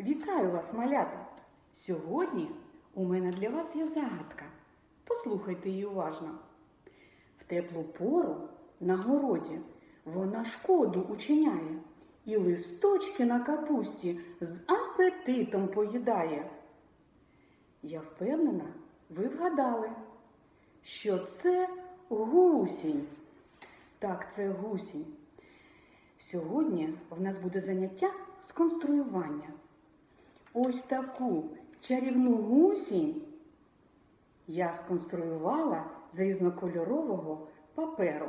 Вітаю вас, малята! Сьогодні у мене для вас є загадка. Послухайте її уважно. В теплу пору на городі вона шкоду учиняє і листочки на капусті з апетитом поїдає. Я впевнена, ви вгадали, що це гусінь. Так, це гусінь. Сьогодні в нас буде заняття з конструювання. Ось таку чарівну гусінь я сконструювала з різнокольорового паперу.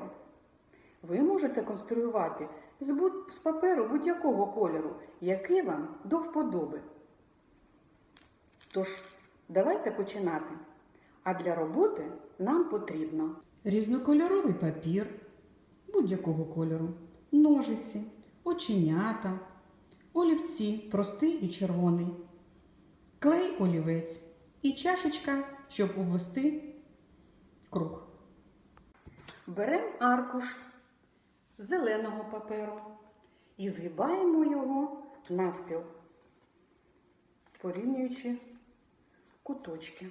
Ви можете конструювати з, паперу будь-якого кольору, який вам до вподоби. Тож, давайте починати. А для роботи нам потрібно різнокольоровий папір будь-якого кольору, ножиці, оченята, олівці простий і червоний, клей олівець і чашечка, щоб обвести круг. Беремо аркуш зеленого паперу і згибаємо його навпіл, порівнюючи куточки.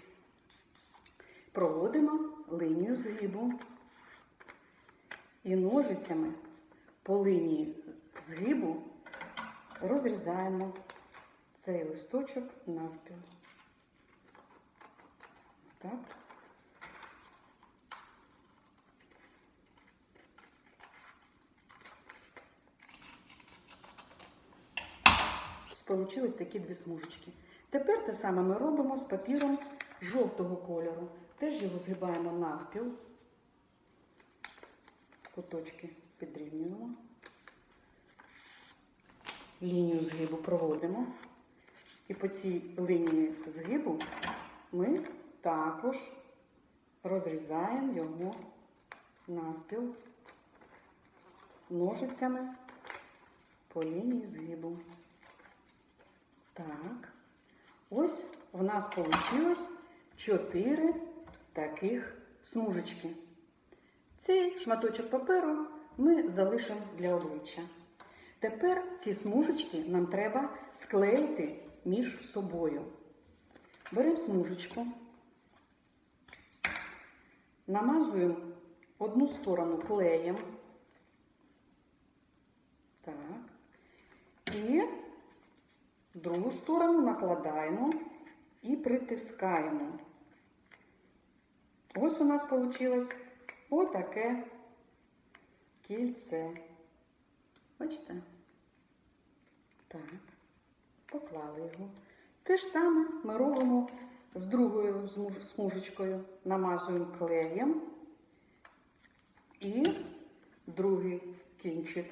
Проводимо лінію згибу і ножицями по лінії згибу розрізаємо цей листочок навпіл. Так. Получились такі дві смужечки. Тепер те саме ми робимо з папіром жовтого кольору. Теж його згибаємо навпіл. Куточки підрівнюємо. Лінію згибу проводимо. І по цій лінії згибу ми також розрізаємо його навпіл ножицями по лінії згибу. Так. Ось в нас вийшло 4 таких смужечки. Цей шматочок паперу ми залишимо для обличчя. Тепер ці смужечки нам треба склеїти між собою. Беремо смужечку, намазуємо одну сторону клеєм. Так. І другу сторону накладаємо і притискаємо. Ось у нас вийшло отаке кільце. Бачите? Так, поклали його. Те ж саме ми робимо з другою смужечкою, намазуємо клеєм і другий кінчик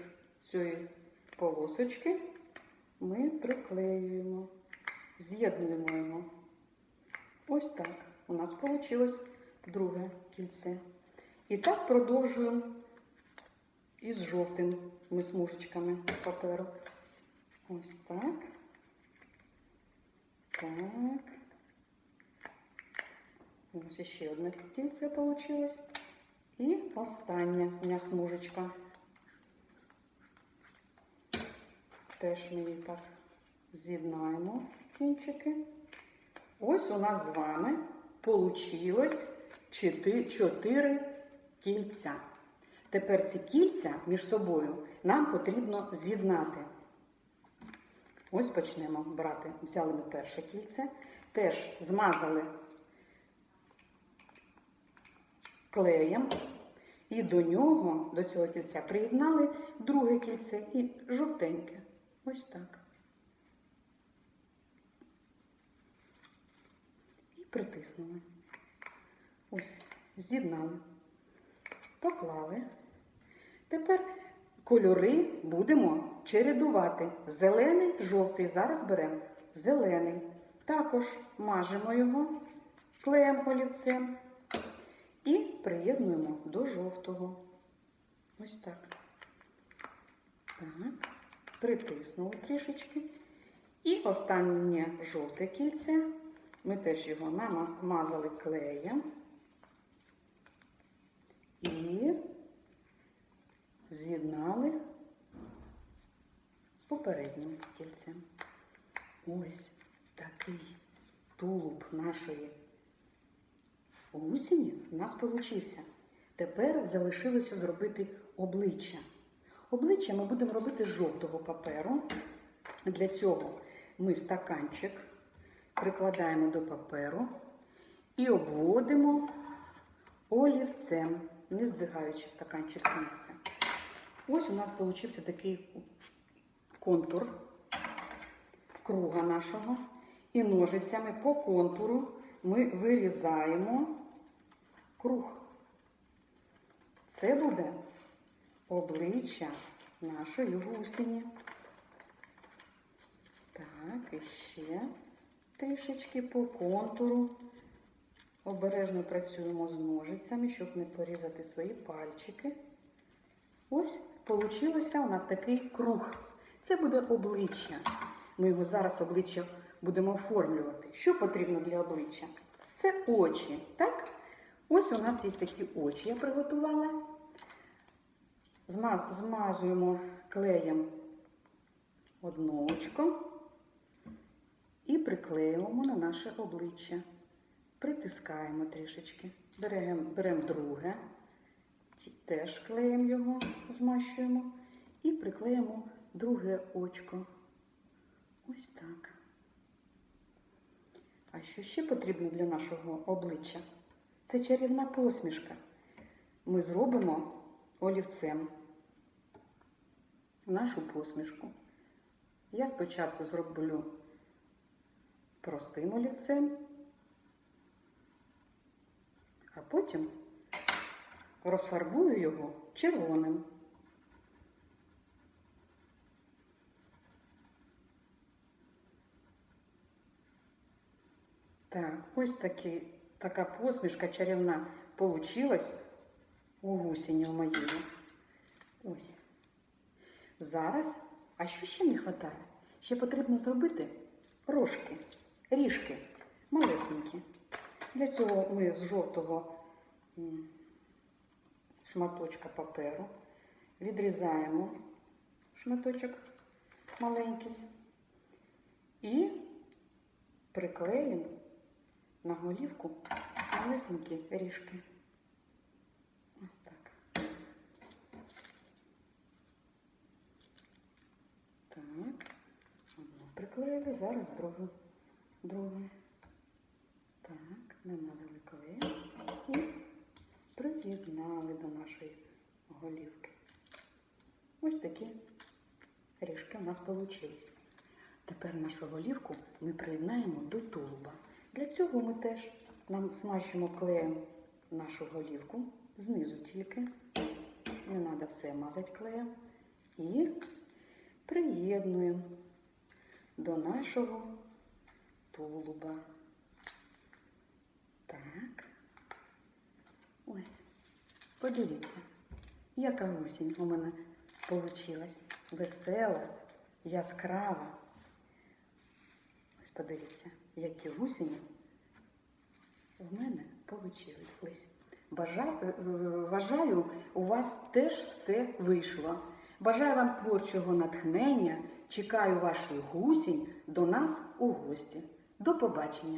цієї полосочки ми приклеюємо, з'єднуємо його. Ось так у нас вийшло друге кільце. І так продовжуємо із жовтими смужечками паперу. Ось так. Так. Ось ще одне кільце вийшло. І остання у мене смужечка. Теж ми її так з'єднаємо кінчики. Ось у нас з вами вийшло 4 кільця. Тепер ці кільця між собою нам потрібно з'єднати. Ось почнемо брати. Взяли ми перше кільце, теж змазали клеєм. І до нього, до цього кільця, приєднали друге кільце і жовтеньке. Ось так. І притиснули. Ось, з'єднали. Поклали. Тепер кольори будемо чередувати. Зелений, жовтий. Зараз беремо зелений. Також мажемо його клеєм олівцем і приєднуємо до жовтого. Ось так. Так. Притиснули трішечки. І останнє жовте кільце. Ми теж його намазали клеєм. І з'єднали з попереднім кільцем. Ось такий тулуб нашої гусені у нас получився. Тепер залишилося зробити обличчя. Обличчя ми будемо робити з жовтого паперу. Для цього ми стаканчик прикладаємо до паперу і обводимо олівцем, не здвигаючи стаканчик з місця. Ось у нас получився такий контур круга нашого. І ножицями по контуру ми вирізаємо круг. Це буде обличчя нашої гусені. Так, і ще трішечки по контуру. Обережно працюємо з ножицями, щоб не порізати свої пальчики. Ось получилося у нас такий круг. Це буде обличчя. Ми його зараз обличчя будемо оформлювати. Що потрібно для обличчя? Це очі, так? Ось у нас є такі очі, я приготувала. Зма- Змазуємо клеєм одно очко і приклеюємо на наше обличчя. Притискаємо трішечки. Беремо, беремо друге, теж клеїмо його, змащуємо і приклеїмо друге очко. Ось так. А що ще потрібно для нашого обличчя? Це чарівна посмішка. Ми зробимо олівцем нашу посмішку. Я спочатку зроблю простим олівцем, а потім розфарбую його червоним. Так, ось такі, така посмішка чарівна получилась у гусені у моєї. Ось. Зараз, а що ще не вистачає? Ще потрібно зробити рожки, ріжки, малесенькі. Для цього ми з жовтого шматочка паперу відрізаємо шматочок маленький і приклеїмо на голівку малесенькі ріжки. Ось так. Так, одну приклеїли, зараз другу. Друге. Так, намазали приєднали до нашої голівки. Ось такі ріжки у нас вийшли. Тепер нашу голівку ми приєднаємо до тулуба. Для цього ми теж нам смащимо клеєм нашу голівку, знизу тільки. Не треба все мазати клеєм. І приєднуємо до нашого тулуба. Так. Подивіться, яка гусінь у мене вийшла. Весела, яскрава. Ось подивіться, які гусені в мене вийшли. Бажаю, е, вважаю, у вас теж все вийшло. Бажаю вам творчого натхнення. Чекаю ваших гусінь до нас у гості. До побачення!